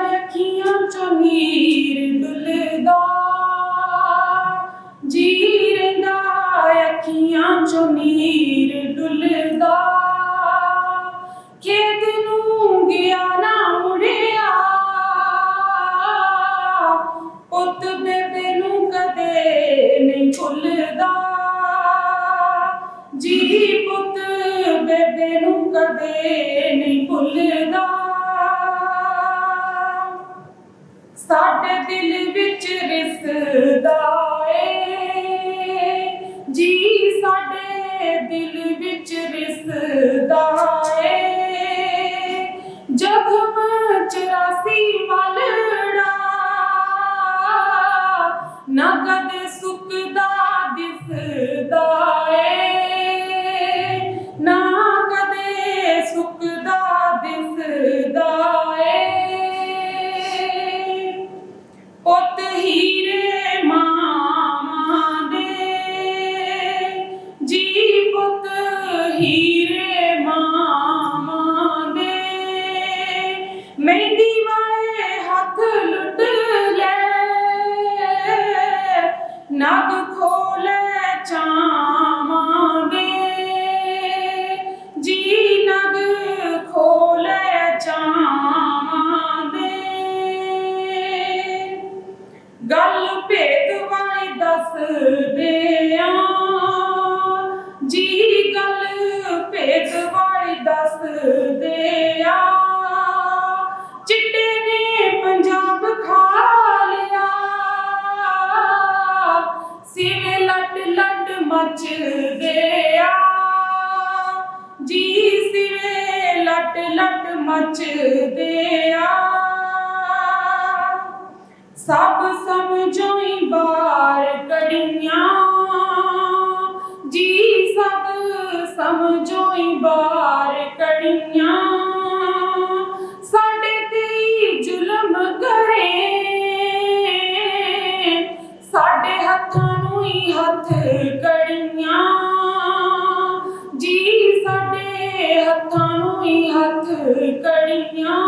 ਅੱਖੀਆਂ ਚੋਂ ਨੀਰ ਡੁੱਲਦਾ ਜੀ ਰਹਿੰਦਾ ਅੱਖੀਆਂ ਚੋਂ ਨੀਰ ਡੁੱਲਦਾ ਖੇਤ ਨੂੰ ਗਿਆ ਨਾ ਮੁੜਿਆ। ਪੁੱਤ ਬੇਬੇ ਨੂੰ ਕਦੇ ਨਹੀਂ ਭੁੱਲਦਾ। ਜੀ ਪੁੱਤ ਬੇਬੇ ਨੂੰ ਕਦੇ ਨਹੀਂ ਭੁੱਲਦਾ। ਰਿਸਦਾ ਏ ਜਖਮ ਚਰਾਸੀ ਵਾਲੜਾ ਨਾ ਕਦੇ ਸੁੱਕਦਾ ਦਿਸਦਾ ਏ ਨਾ ਕਦੇ ਸੁੱਕਦਾ ਦਿਸਦਾ ਏ ਪੁੱਤ ਹੀਰੇ ਮਾਮਾ ਦੇ। ਜੀ ਪੁੱਤ ਹੀ ਗੱਲ ਭੇਦ ਵਾਲੀ ਦੱਸਦੇ ਆ। ਜੀ ਗੱਲ ਭੇਦ ਵਾਲੀ ਦੱਸਦੇ ਆ। ਚਿੱਟੇ ਨੇ ਪੰਜਾਬ ਖਾ ਲਿਆ। ਸਿਵੇ ਲੱਟ ਲੱਟ ਮੱਚਦੇ ਆ। ਜੀ ਸਿਵੇ ਲੱਟ ਲੱਟ ਮੱਚਦੇ ਆ। ਬਾਰ ਜੀ ਸਭ ਸਮਝੋਈ ਬਾਰ ਕੜੀਆਂ। ਸਾਡੇ ਤੇ ਜ਼ੁਲਮ ਕਰੇ। ਸਾਡੇ ਹੱਥਾਂ ਨੂੰ ਹੀ ਹੱਥ ਕੜੀਆਂ। ਜੀ ਸਾਡੇ ਹੱਥਾਂ ਨੂੰ ਹੀ ਹੱਥ ਕੜੀਆਂ।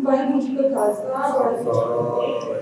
ਵਾਹਿਗੁਰੂ ਜੀ ਕਾ ਖਾਲਸਾ, ਵਾਹਿਗੁਰੂ ਜੀ ਕੀ ਫਤਿਹ।